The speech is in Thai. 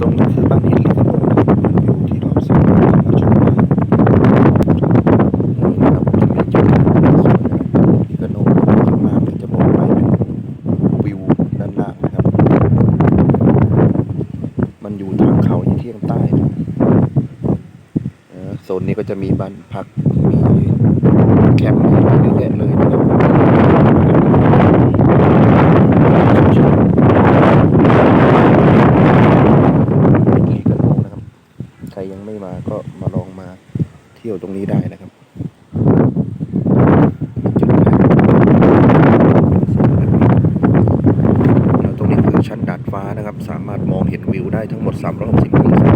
ตรงนี้คือบ้านหินลิขิตอยู่ที่เราสามารถเข้ามชมได้นี่นะครับจะมีจุดสวยนะครับลิกาโนข้น้ามันจะมองไปเป็นวิวด้านล่างนะครับ มันอยู่ทางเขาที่เที่ยงใต้นะโซนนี้ก็จะมีบ้านพักมีแคมป์มีอะไรเยอะแยะเลยนะครับลีกาโนนะครับ ใครยังไม่มาก็มาลองมาเที่ยวตรงนี้ได้นะครับแล้วตรงนี้คือชั้นดาดฟ้านะครับ สามารถมองเห็นวิวได้ทั้งหมด 360องศา